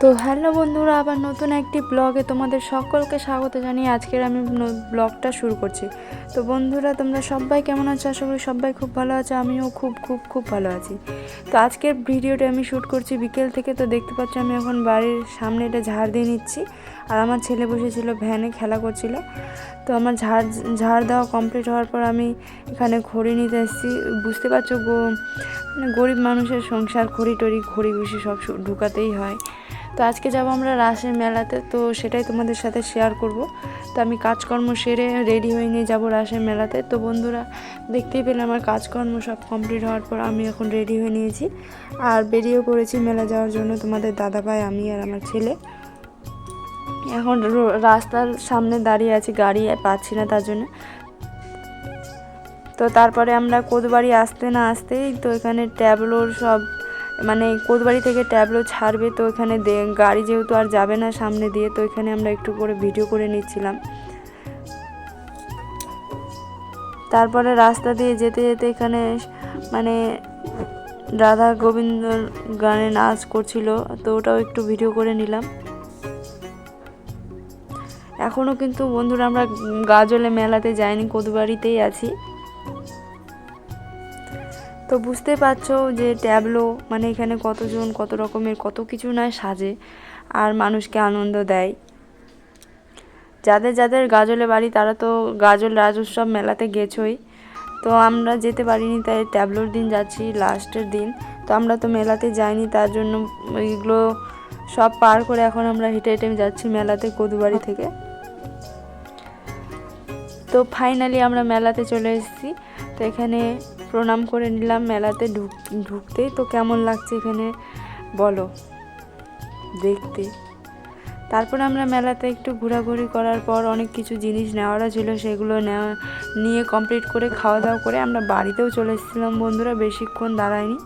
তো হ্যালো বন্ধুরা, আবার নতুন একটি ব্লগে তোমাদের সকলকে স্বাগত জানিয়ে আজকের আমি ব্লগটা শুরু করছি। তো বন্ধুরা, তোমরা সবাই কেমন আছো? আশা করি সবাই খুব ভালো আছো, আমিও খুব খুব খুব ভালো আছি। তো আজকের ভিডিওটা আমি শ্যুট করছি বিকেল থেকে, তো দেখতে পাচ্ছ আমি এখন বাড়ির সামনে এটা ঝাড় দিয়ে নিচ্ছি। আর আমার ছেলে বসেছিল ভ্যানে খেলা করছিল। তো আমার ঝাড় ঝাড় দেওয়া কমপ্লিট হওয়ার পর আমি এখানে খড়ি নিতে এসেছি। বুঝতে পারছ গো মানে গরিব মানুষের সংসার, ঘড়ি টড়ি, ঘড়ি ঘুষি সব ঢুকাতেই হয়। তো আজকে যাব আমরা রাসের মেলাতে, তো সেটাই তোমাদের সাথে শেয়ার করব। তো আমি কাজকর্ম সেরে রেডি হয়ে নিয়ে যাব রাসের মেলাতে। তো বন্ধুরা, দেখতেই পেলে আমার কাজকর্ম সব কমপ্লিট হওয়ার পর আমি এখন রেডি হয়ে নিয়েছি। আর বেরিয়েও পড়েছি মেলা যাওয়ার জন্য তোমাদের দাদা ভাই আমি আর আমার ছেলে। এখন রাস্তার সামনে দাঁড়িয়ে আছি, গাড়ি পাচ্ছি না তার জন্য। তো তারপরে আমরা কোদবাড়ি আসতে না আসতেই তো এখানে ট্যাবলোর সব মানে কোদবাড়ি থেকে ট্যাবলো ছাড়বে তো এখানে গাড়ি যেহেতু আর যাবে না সামনে দিয়ে, তো এখানে আমরা একটু করে ভিডিও করে নিচ্ছিলাম। তারপরে রাস্তা দিয়ে যেতে যেতে এখানে মানে রাধা গোবিন্দ গানে নাচ করছিল, তো ওটাও একটু ভিডিও করে নিলাম। এখনও কিন্তু বন্ধুরা আমরা গাজলে মেলাতে যাইনি, কোদবাড়িতেই আছি। তো বুঝতে পারছ যে ট্যাবলো মানে এখানে কতজন, কত রকমের, কত কিছু নয় সাজে আর মানুষকে আনন্দ দেয়। যাদের যাদের গাজলে বাড়ি, তারা তো গাজল রাজোৎসব মেলাতে গেছই। তো আমরা যেতে পারিনি, তাই ট্যাবলোর দিন যাচ্ছি, লাস্টের দিন। তো আমরা তো মেলাতে যাইনি, তার জন্য এইগুলো সব পার করে এখন আমরা হেঁটে হেঁটে যাচ্ছি মেলাতে কদুবাড়ি থেকে। তো ফাইনালি আমরা মেলাতে চলে এসেছি। তো এখানে প্রণাম করে নিলাম মেলাতে ঢুক, ঢুকতেই। তো কেমন লাগছে এখানে? বলো, দেখতে। তারপর আমরা মেলাতে একটু ঘোরাঘুরি করার পর অনেক কিছু জিনিস নেওয়ারও ছিল, সেগুলো নেওয়া, নিয়ে কমপ্লিট করে খাওয়া দাওয়া করে আমরা বাড়িতেও চলে এসেছিলাম। বন্ধুরা বেশিক্ষণ দাঁড়ায়নি।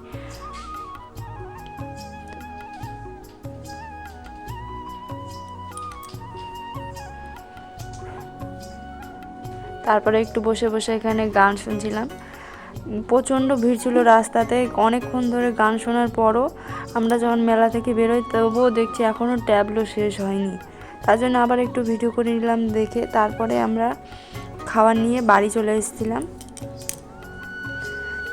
তারপরে একটু বসে বসে এখানে গান শুনছিলাম। প্রচণ্ড ভিড় ছিল রাস্তাতে, অনেকক্ষণ ধরে গান শোনার পরও আমরা যখন মেলা থেকে বেরোই তবুও দেখছি এখনও ট্যাবলো শেষ হয়নি। তার জন্য আবার একটু ভিডিও করে নিলাম দেখে তারপরে আমরা খাবার নিয়ে বাড়ি চলে এসেছিলাম।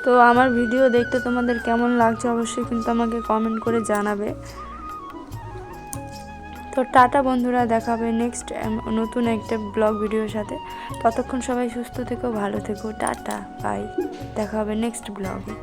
তো আমার ভিডিও দেখতে তোমাদের কেমন লাগছে অবশ্যই কিন্তু আমাকে কমেন্ট করে জানাবে। তো টাটা বন্ধুরা, দেখাবে নেক্সট নতুন একটা ব্লগ ভিডিওর সাথে। ততক্ষণ সবাই সুস্থ থেকো, ভালো থেকো, টাটা বাই দেখা হবে নেক্সট ব্লগে